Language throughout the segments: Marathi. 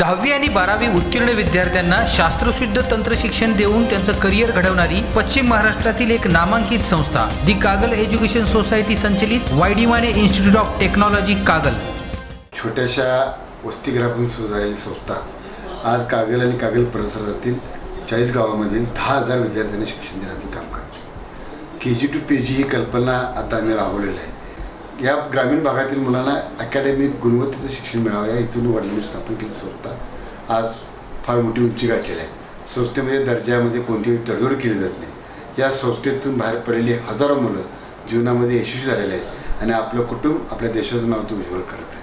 दहावी आणि बारावी उत्तीर्ण विद्यार्थ्यांना शास्त्रशुद्ध तंत्र शिक्षण देऊन त्यांचं करिअर घडवणारी पश्चिम महाराष्ट्रातील एक नामांकित संस्था दी कागल एज्युकेशन सोसायटी संचलित Y D Mane institute of technology Kagal. छोट्याशा वसतिगृहातून सुरू झालेली संस्था आज कागल आणि कागल परिसरातील चाळीस गावामधील दहा हजार विद्यार्थ्यांना शिक्षण देण्याचं काम करते. के जी टू पी जी ही कल्पना आता आम्ही राबवलेली आहे. या ग्रामीण भागातील मुलांना अकॅडमिक गुणवत्तेचं शिक्षण मिळावं या इथून वडिलांनी स्थापन केली संस्था आज फार मोठी उंची गाठलेली आहे. संस्थेमध्ये दर्जामध्ये कोणतीही तडजोड केली जात नाही. या संस्थेतून बाहेर पडलेली हजारो मुलं जीवनामध्ये यशस्वी झालेले आहेत आणि आपलं कुटुंब आपल्या देशाचं नाव ते उज्ज्वल करत आहे.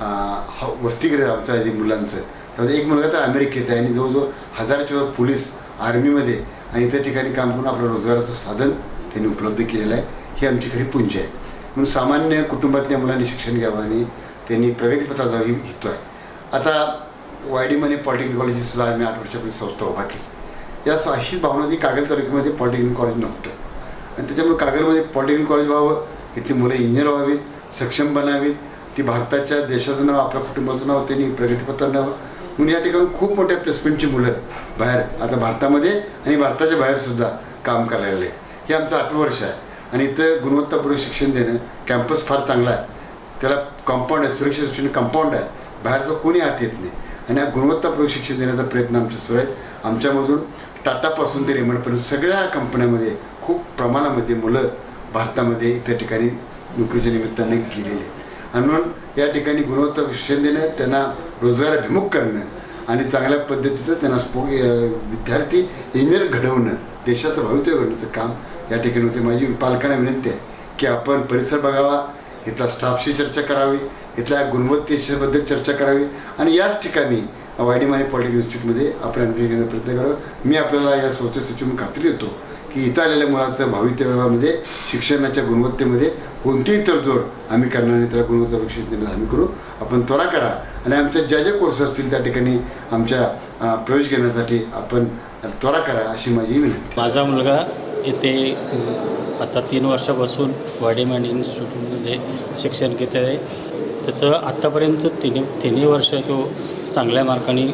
अं, हा वसतिगृह आमचं आहे जे मुलांचं त्यामध्ये एक मुलगा तर अमेरिकेत आहे आणि जवळजवळ हजारच्या वर पोलीस आर्मीमध्ये आणि इतर ठिकाणी काम करून आपलं रोजगाराचं साधन त्यांनी उपलब्ध केलेलं आहे. ही आमची खरी पुंज आहे. म्हणून सामान्य कुटुंबातल्या मुलांनी शिक्षण घ्यावं आणि त्यांनी प्रगतीपथात जावं ही आता आहे. आता वायडीमध्ये पॉलिटेक्निक कॉलेजसुद्धा आम्ही आठ वर्षापूर्वी संस्था उभा केली. या अशीच भावना ती कागल तालुक्यामध्ये पॉलिटेक्निक कॉलेज नव्हतं. आणि त्याच्यामुळे कागलमध्ये पॉलिटेक्निक कॉलेज व्हावं इथे मुलं इंजिनियर व्हावीत सक्षम बनावीत ती भारताच्या देशाचं नाव आपल्या कुटुंबाचं नाव त्यांनी प्रगतीपत्र नाव म्हणून या ठिकाणी खूप मोठ्या प्लेसमेंटची मुलं बाहेर आता भारतामध्ये आणि भारताच्या बाहेरसुद्धा काम करायला आहे हे आमचं आठवं वर्ष आहे. आणि इथं गुणवत्तापूर्वक शिक्षण देणं कॅम्पस फार चांगला आहे. त्याला कंपाऊंड आहे सुरक्षित शिक्षण कंपाऊंड आहे. बाहेरचं कोणी आत येत नाही. आणि हा गुणवत्तापूर्वक शिक्षण देण्याचा प्रयत्न आमच्या सुरू आहे. आमच्यामधून टाटापासून ते रेमंडपर्यंत सगळ्या कंपन्यामध्ये खूप प्रमाणामध्ये मुलं भारतामध्ये इतर ठिकाणी नोकरीच्या निमित्ताने गेलेले आहेत. आणि म्हणून या ठिकाणी गुणवत्ता शिक्षण देणं त्यांना रोजगाराभिमुख करणं आणि चांगल्या पद्धतीचं त्यांना स्पो विद्यार्थी इंजिनियर घडवणं देशाचं भवितव्य घडण्याचं काम या ठिकाणी होते. माझी पालकांना विनंती आहे की आपण परिसर बघावा इथला स्टाफशी चर्चा करावी इथल्या गुणवत्तेबद्दल चर्चा करावी आणि याच ठिकाणी वायडीमाने पॉलिटेक्निक इन्स्टिट्यूटमध्ये आपण प्रयत्न करावा. मी आपल्याला या संस्थेसाठी मी खात्री देतो की इथं आलेल्या मुलाचं भावितव्यामध्ये शिक्षणाच्या गुणवत्तेमध्ये कोणतीही तडजोड आम्ही करणार नाही. त्याला गुणवत्ता शिक्षण देण्यास आम्ही करू. आपण त्वरा करा. आणि आमच्या ज्या ज्या कोर्स असतील त्या ठिकाणी आमच्या प्रवेश घेण्यासाठी आपण त्वरा करा अशी माझी विनंती. माझा मुलगा येथे आता तीन वर्षापासून वाडीमॅन इन्स्टिट्यूटमध्ये शिक्षण घेत आहे. त्याचं आत्तापर्यंत तिन्ही तिन्ही वर्ष तो चांगल्या मार्काने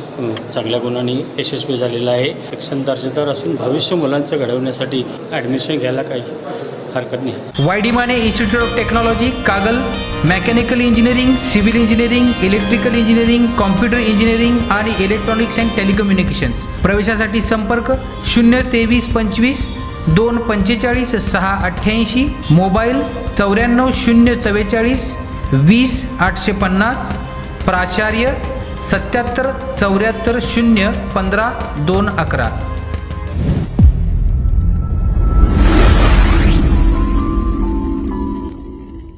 चांगल्या गुणांनी यशस्वी झालेला आहे. शिक्षण दर्जेदार असून भविष्य मुलांचं घडवण्यासाठी ॲडमिशन घ्यायला काही हरकत नाही. Y D Mane institute of technology Kagal mechanical engineering civil engineering electrical engineering computer engineering आणि इलेक्ट्रॉनिक्स अँड टेलिकम्युनिकेशन्स प्रवेशासाठी संपर्क शून्य तेवीस पंचवीस दोन पंचेचाळीस सहा अठ्ठ्याऐंशी मोबाईल चौऱ्याण्णव शून्य चव्वेचाळीस वीस आठशे पन्नास प्राचार्य सत्याहत्तर चौऱ्याहत्तर शून्य पंधरा दोन अकरा.